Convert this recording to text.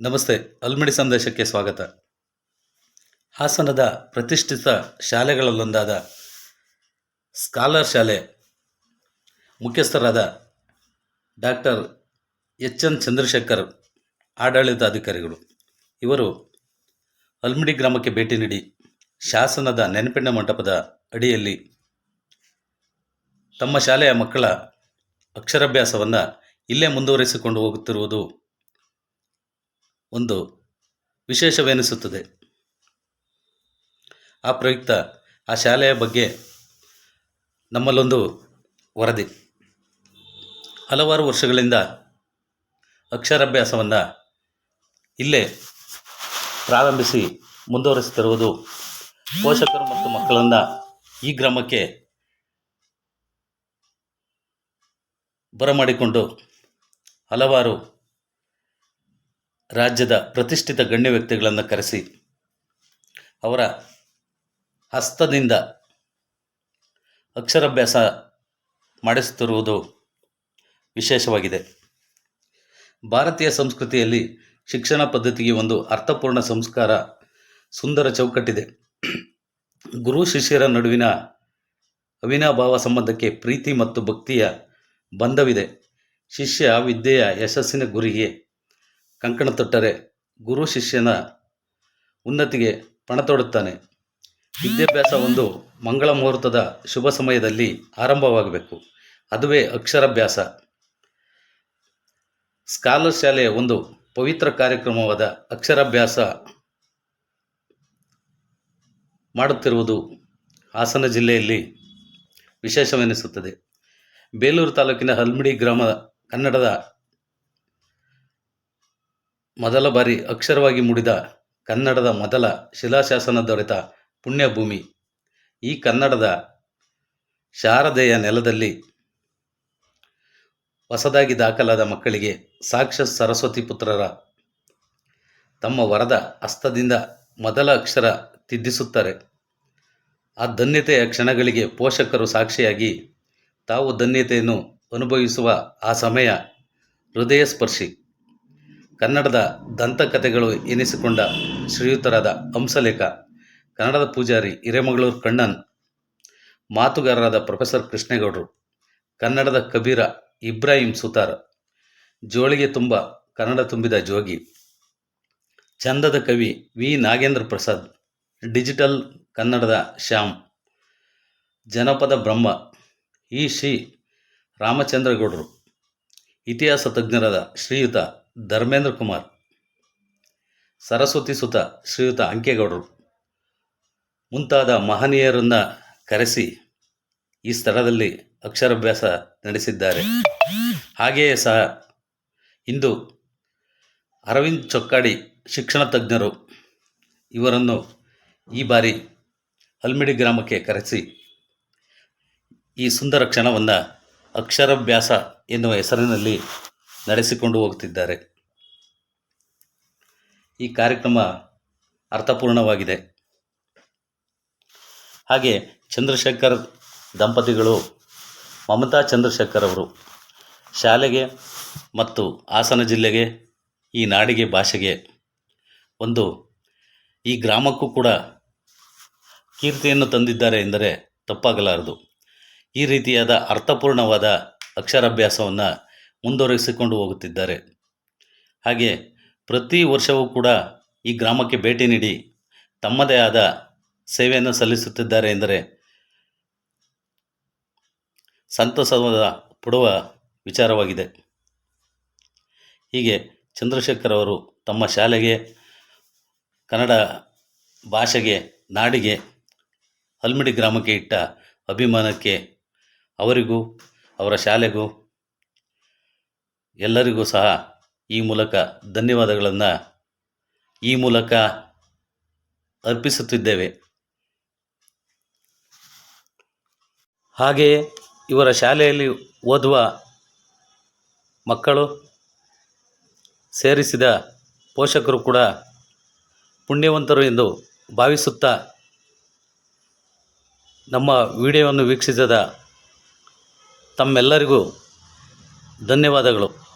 ನಮಸ್ತೆ, ಅಲ್ಮಡಿ ಸಂದೇಶಕ್ಕೆ ಸ್ವಾಗತ. ಹಾಸನದ ಪ್ರತಿಷ್ಠಿತ ಶಾಲೆಗಳಲ್ಲೊಂದಾದ ಸ್ಕಾಲರ್ ಶಾಲೆ ಮುಖ್ಯಸ್ಥರಾದ ಡಾಕ್ಟರ್ ಎಚ್ ಎನ್ ಚಂದ್ರಶೇಖರ್ ಆಡಳಿತಾಧಿಕಾರಿಗಳು. ಇವರು ಅಲ್ಮಿಡಿ ಗ್ರಾಮಕ್ಕೆ ಭೇಟಿ ನೀಡಿ ಶಾಸನದ ನೆನಪಿನ ಮಂಟಪದ ಅಡಿಯಲ್ಲಿ ತಮ್ಮ ಶಾಲೆಯ ಮಕ್ಕಳ ಅಕ್ಷರಾಭ್ಯಾಸವನ್ನು ಇಲ್ಲೇ ಮುಂದುವರಿಸಿಕೊಂಡು ಹೋಗುತ್ತಿರುವುದು ಒಂದು ವಿಶೇಷವೆನಿಸುತ್ತದೆ. ಆ ಪ್ರಯುಕ್ತ ಆ ಶಾಲೆಯ ಬಗ್ಗೆ ನಮ್ಮಲ್ಲೊಂದು ವರದಿ. ಹಲವಾರು ವರ್ಷಗಳಿಂದ ಅಕ್ಷರಾಭ್ಯಾಸವನ್ನು ಇಲ್ಲೇ ಪ್ರಾರಂಭಿಸಿ ಮುಂದುವರಿಸುತ್ತಿರುವುದು ಪೋಷಕರು ಮತ್ತು ಮಕ್ಕಳನ್ನು ಈ ಗ್ರಾಮಕ್ಕೆ ಬರಮಾಡಿಕೊಂಡು ಹಲವಾರು ರಾಜ್ಯದ ಪ್ರತಿಷ್ಠಿತ ಗಣ್ಯ ವ್ಯಕ್ತಿಗಳನ್ನು ಕರೆಸಿ, ಅವರ ಹಸ್ತದಿಂದ ಅಕ್ಷರಾಭ್ಯಾಸ ಮಾಡಿಸುತ್ತಿರುವುದು ವಿಶೇಷವಾಗಿದೆ. ಭಾರತೀಯ ಸಂಸ್ಕೃತಿಯಲ್ಲಿ ಶಿಕ್ಷಣ ಪದ್ಧತಿಗೆ ಒಂದು ಅರ್ಥಪೂರ್ಣ ಸಂಸ್ಕಾರ ಸುಂದರ ಚೌಕಟ್ಟಿದೆ. ಗುರು ಶಿಷ್ಯರ ನಡುವಿನ ಅವಿನಾಭಾವ ಸಂಬಂಧಕ್ಕೆ ಪ್ರೀತಿ ಮತ್ತು ಭಕ್ತಿಯ ಬಂಧವಿದೆ. ಶಿಷ್ಯ ವಿದ್ಯೆಯ ಯಶಸ್ಸಿನ ಗುರಿಗೆ ಕಂಕಣ ತೊಟ್ಟರೆ ಗುರು ಶಿಷ್ಯನ ಉನ್ನತಿಗೆ ಪಣ ತೊಡುತ್ತಾನೆ. ವಿದ್ಯಾಭ್ಯಾಸ ಒಂದು ಮಂಗಳ ಮುಹೂರ್ತದ ಶುಭ ಸಮಯದಲ್ಲಿ ಆರಂಭವಾಗಬೇಕು. ಅದುವೇ ಅಕ್ಷರಾಭ್ಯಾಸ. ಸ್ಕಾಲರ್ ಶಾಲೆಯ ಒಂದು ಪವಿತ್ರ ಕಾರ್ಯಕ್ರಮವಾದ ಅಕ್ಷರಾಭ್ಯಾಸ ಮಾಡುತ್ತಿರುವುದು ಹಾಸನ ಜಿಲ್ಲೆಯಲ್ಲಿ ವಿಶೇಷವೆನಿಸುತ್ತದೆ. ಬೇಲೂರು ತಾಲೂಕಿನ ಹಲ್ಮಿಡಿ ಗ್ರಾಮ ಕನ್ನಡದ ಮೊದಲ ಬಾರಿ ಅಕ್ಷರವಾಗಿ ಮೂಡಿದ ಕನ್ನಡದ ಮೊದಲ ಶಿಲಾಶಾಸನ ದೊರೆತ ಪುಣ್ಯಭೂಮಿ. ಈ ಕನ್ನಡದ ಶಾರದೆಯ ನೆಲದಲ್ಲಿ ಹೊಸದಾಗಿ ದಾಖಲಾದ ಮಕ್ಕಳಿಗೆ ಸಾಕ್ಷ ಸರಸ್ವತಿ ಪುತ್ರರ ತಮ್ಮ ವರದ ಹಸ್ತದಿಂದ ಮೊದಲ ಅಕ್ಷರ ತಿದ್ದಿಸುತ್ತಾರೆ. ಆ ಧನ್ಯತೆಯ ಕ್ಷಣಗಳಿಗೆ ಪೋಷಕರು ಸಾಕ್ಷಿಯಾಗಿ ತಾವು ಧನ್ಯತೆಯನ್ನು ಅನುಭವಿಸುವ ಆ ಸಮಯ ಹೃದಯ ಸ್ಪರ್ಶಿ ಕನ್ನಡದ ದಂತಕಥೆಗಳು ಎನಿಸಿಕೊಂಡ ಶ್ರೀಯುತರಾದ ಹಂಸಲೇಖ, ಕನ್ನಡದ ಪೂಜಾರಿ ಹಿರೇಮಗಳೂರು ಕಣ್ಣನ್, ಮಾತುಗಾರರಾದ ಪ್ರೊಫೆಸರ್ ಕೃಷ್ಣೇಗೌಡರು, ಕನ್ನಡದ ಕಬೀರ ಇಬ್ರಾಹಿಂ ಸುತಾರ್, ಜೋಳಿಗೆ ತುಂಬ ಕನ್ನಡ ತುಂಬಿದ ಜೋಗಿ, ಚಂದದ ಕವಿ ವಿ. ನಾಗೇಂದ್ರ ಪ್ರಸಾದ್, ಡಿಜಿಟಲ್ ಕನ್ನಡದ ಶ್ಯಾಮ್, ಜನಪದ ಬ್ರಹ್ಮ ಇ. ಶ್ರೀ. ರಾಮಚಂದ್ರಗೌಡರು, ಇತಿಹಾಸ ತಜ್ಞರಾದ ಶ್ರೀಯುತ ಧರ್ಮೇಂದ್ರ ಕುಮಾರ್, ಸರಸ್ವತಿ ಸುತ, ಶ್ರೀಯುತ ಅಂಕೇಗೌಡರು ಮುಂತಾದ ಮಹನೀಯರನ್ನು ಕರೆಸಿ ಈ ಸ್ಥಳದಲ್ಲಿ ಅಕ್ಷರಾಭ್ಯಾಸ ನಡೆಸಿದ್ದಾರೆ. ಹಾಗೆಯೇ ಸಹ ಇಂದು ಅರವಿಂದ್ ಚೊಕ್ಕಾಡಿ ಶಿಕ್ಷಣ ತಜ್ಞರು ಇವರನ್ನು ಈ ಬಾರಿ ಹಲ್ಮಿಡಿ ಗ್ರಾಮಕ್ಕೆ ಕರೆಸಿ ಈ ಸುಂದರ ಕ್ಷಣವನ್ನು ಅಕ್ಷರಾಭ್ಯಾಸ ಎನ್ನುವ ಹೆಸರಿನಲ್ಲಿ ನಡೆಸಿಕೊಂಡು ಹೋಗ್ತಿದ್ದಾರೆ. ಈ ಕಾರ್ಯಕ್ರಮ ಅರ್ಥಪೂರ್ಣವಾಗಿದೆ. ಹಾಗೆ ಚಂದ್ರಶೇಖರ್ ದಂಪತಿಗಳು ಮಮತಾ ಚಂದ್ರಶೇಖರ್ ಅವರು ಶಾಲೆಗೆ ಮತ್ತು ಹಾಸನ ಜಿಲ್ಲೆಗೆ, ಈ ನಾಡಿಗೆ, ಭಾಷೆಗೆ ಒಂದು ಈ ಗ್ರಾಮಕ್ಕೂ ಕೂಡ ಕೀರ್ತಿಯನ್ನು ತಂದಿದ್ದಾರೆ ಎಂದರೆ ತಪ್ಪಾಗಲಾರದು. ಈ ರೀತಿಯಾದ ಅರ್ಥಪೂರ್ಣವಾದ ಅಕ್ಷರಾಭ್ಯಾಸವನ್ನು ಮುಂದುವರಿಸಿಕೊಂಡು ಹೋಗುತ್ತಿದ್ದಾರೆ. ಹಾಗೆ ಪ್ರತಿ ವರ್ಷವೂ ಕೂಡ ಈ ಗ್ರಾಮಕ್ಕೆ ಭೇಟಿ ನೀಡಿ ತಮ್ಮದೇ ಆದ ಸೇವೆಯನ್ನು ಸಲ್ಲಿಸುತ್ತಿದ್ದಾರೆ ಎಂದರೆ ಸಂತಸವಾದ ಪಡುವ ವಿಚಾರವಾಗಿದೆ. ಹೀಗೆ ಚಂದ್ರಶೇಖರ್ ಅವರು ತಮ್ಮ ಶಾಲೆಗೆ, ಕನ್ನಡ ಭಾಷೆಗೆ, ನಾಡಿಗೆ, ಹಲ್ಮಿಡಿ ಗ್ರಾಮಕ್ಕೆ ಇಟ್ಟ ಅಭಿಮಾನಕ್ಕೆ ಅವರಿಗೂ ಅವರ ಶಾಲೆಗೂ ಎಲ್ಲರಿಗೂ ಸಹ ಈ ಮೂಲಕ ಧನ್ಯವಾದಗಳನ್ನು ಈ ಮೂಲಕ ಅರ್ಪಿಸುತ್ತಿದ್ದೇವೆ. ಹಾಗೆಯೇ ಇವರ ಶಾಲೆಯಲ್ಲಿ ಓದುವ ಮಕ್ಕಳು ಸೇರಿಸಿದ ಪೋಷಕರು ಕೂಡ ಪುಣ್ಯವಂತರು ಎಂದು ಭಾವಿಸುತ್ತಾ ನಮ್ಮ ವಿಡಿಯೋವನ್ನು ವೀಕ್ಷಿಸಿದ ತಮ್ಮೆಲ್ಲರಿಗೂ ಧನ್ಯವಾದಗಳು.